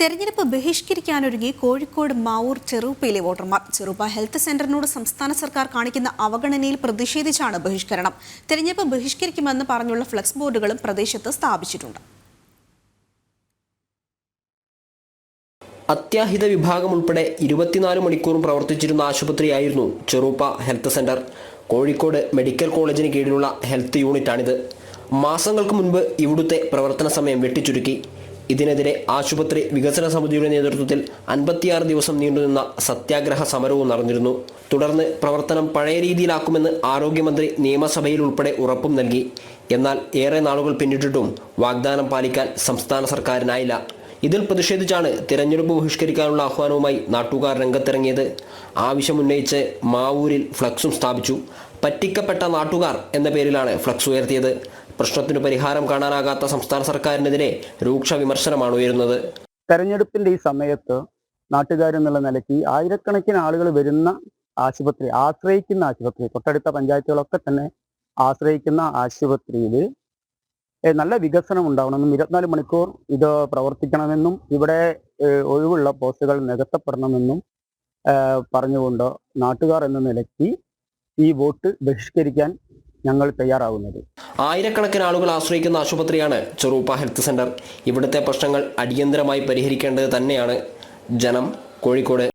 തെരഞ്ഞെടുപ്പ് ബഹിഷ്കരിക്കാനൊരുങ്ങി കോഴിക്കോട് മാവൂർ ചെറുപ്പയിലെ വോട്ടർമാർ. ചെറുപ്പ ഹെൽത്ത് സെന്ററിനോട് സംസ്ഥാന സർക്കാർ കാണിക്കുന്ന അവഗണനയിൽ പ്രതിഷേധിച്ചാണ് ബഹിഷ്കരണം. തെരഞ്ഞെടുപ്പ് ബഹിഷ്കരിക്കുമെന്ന് പറഞ്ഞുള്ള ഫ്ലക്സ് ബോർഡുകളും പ്രദേശത്ത് സ്ഥാപിച്ചിട്ടുണ്ട്. അത്യാഹിത വിഭാഗം ഉൾപ്പെടെ ഇരുപത്തിനാല് മണിക്കൂറും പ്രവർത്തിച്ചിരുന്ന ആശുപത്രിയായിരുന്നു ചെറുപ്പ ഹെൽത്ത് സെന്റർ. കോഴിക്കോട് മെഡിക്കൽ കോളേജിന് കീഴിലുള്ള ഹെൽത്ത് യൂണിറ്റാണിത്. മാസങ്ങൾക്ക് മുൻപ് ഇവിടുത്തെ പ്രവർത്തന സമയം വെട്ടിച്ചുരുക്കി. ഇതിനെതിരെ ആശുപത്രി വികസന സമിതിയുടെ നേതൃത്വത്തിൽ അൻപത്തിയാറ് ദിവസം നീണ്ടുനിന്ന സത്യാഗ്രഹ സമരവും നടന്നിരുന്നു. തുടർന്ന് പ്രവർത്തനം പഴയ രീതിയിലാക്കുമെന്ന് ആരോഗ്യമന്ത്രി നിയമസഭയിൽ ഉൾപ്പെടെ ഉറപ്പും നൽകി. എന്നാൽ ഏറെ നാളുകൾ പിന്നിട്ടിട്ടും വാഗ്ദാനം പാലിക്കാൻ സംസ്ഥാന സർക്കാരിനായില്ല. ഇതിൽ പ്രതിഷേധിച്ചാണ് തിരഞ്ഞെടുപ്പ് ബഹിഷ്കരിക്കാനുള്ള ആഹ്വാനവുമായി നാട്ടുകാർ രംഗത്തിറങ്ങിയത്. ആവശ്യമുന്നയിച്ച് മാവൂരിൽ ഫ്ലക്സും സ്ഥാപിച്ചു. പറ്റിക്കപ്പെട്ട നാട്ടുകാർ എന്ന പേരിലാണ് ഫ്ലക്സ് ഉയർത്തിയത്. പ്രശ്നത്തിന് പരിഹാരം കാണാനാകാത്ത സംസ്ഥാന സർക്കാരിനെതിരെ രൂക്ഷ വിമർശനമാണ് ഉയരുന്നത്. തെരഞ്ഞെടുപ്പിന്റെ ഈ സമയത്ത് നാട്ടുകാരെന്നുള്ള നിലയ്ക്ക് ആയിരക്കണക്കിന് ആളുകൾ വരുന്ന ആശുപത്രി ആശ്രയിക്കുന്ന ആശുപത്രി തൊട്ടടുത്ത പഞ്ചായത്തുകളൊക്കെ തന്നെ ആശ്രയിക്കുന്ന ആശുപത്രിയിൽ നല്ല വികസനം ഉണ്ടാവണമെന്നും ഇരുപത്തിനാല് മണിക്കൂർ ഇത് പ്രവർത്തിക്കണമെന്നും ഇവിടെ ഒഴിവുള്ള പോസ്റ്റുകൾ നികത്തപ്പെടണമെന്നും പറഞ്ഞുകൊണ്ട് നാട്ടുകാർ എന്ന നിലയ്ക്ക് ഈ വോട്ട് ബഹിഷ്കരിക്കാൻ ഞങ്ങൾ തയ്യാറാകുന്നത് ആയിരക്കണക്കിന് ആളുകൾ ആശ്രയിക്കുന്ന ആശുപത്രിയാണ് ചെറുപ്പ ഹെൽത്ത് സെന്റർ. ഇവിടുത്തെ പ്രശ്നങ്ങൾ അടിയന്തരമായി പരിഹരിക്കേണ്ടത് തന്നെയാണ് ജനം കോഴിക്കോട്.